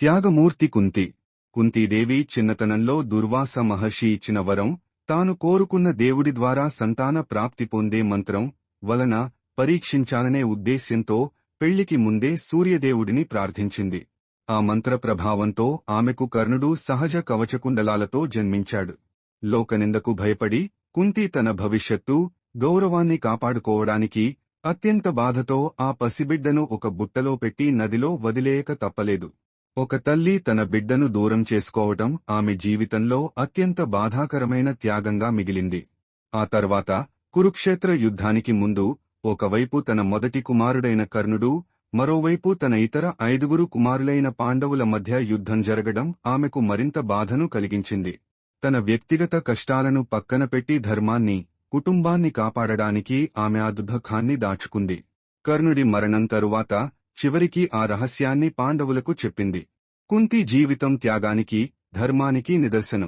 త్యాగమూర్తి కుంతి. కుంతీదేవి చిన్నతనంలో దుర్వాస మహర్షి ఇచ్చిన వరం తాను కోరుకున్న దేవుడి ద్వారా సంతాన ప్రాప్తి పొందే మంత్రం వలన పరీక్షించాలనే ఉద్దేశ్యంతో పెళ్ళికి ముందే సూర్యదేవుడిని ప్రార్థించింది. ఆ మంత్ర ప్రభావంతో ఆమెకు కర్ణుడు సహజ కవచకుండలాలతో జన్మించాడు. లోకనిందకు భయపడి కుంతి తన భవిష్యత్తు గౌరవాన్ని కాపాడుకోవడానికి అత్యంత బాధతో ఆ పసిబిడ్డను ఒక బుట్టలో పెట్టి నదిలో వదిలేయక తప్పలేదు. ఒక తల్లి తన బిడ్డను దూరం చేసుకోవటం ఆమె జీవితంలో అత్యంత బాధాకరమైన త్యాగంగా మిగిలింది. ఆ తర్వాత కురుక్షేత్ర యుద్ధానికి ముందు ఒకవైపు తన మొదటి కుమారుడైన కర్ణుడు మరోవైపు తన ఇతర ఐదుగురు కుమారులైన పాండవుల మధ్య యుద్ధం జరగడం ఆమెకు మరింత బాధను కలిగించింది. తన వ్యక్తిగత కష్టాలను పక్కన పెట్టి ధర్మాన్ని కుటుంబాన్ని కాపాడడానికి ఆమె ఆ దుఃఖాన్ని దాచుకుంది. కర్ణుడి మరణం తరువాత చివరికి ఆ రహస్యాన్ని పాండవులకు చెప్పింది. కుంతి జీవితం త్యాగానికి ధర్మానికి నిదర్శనం.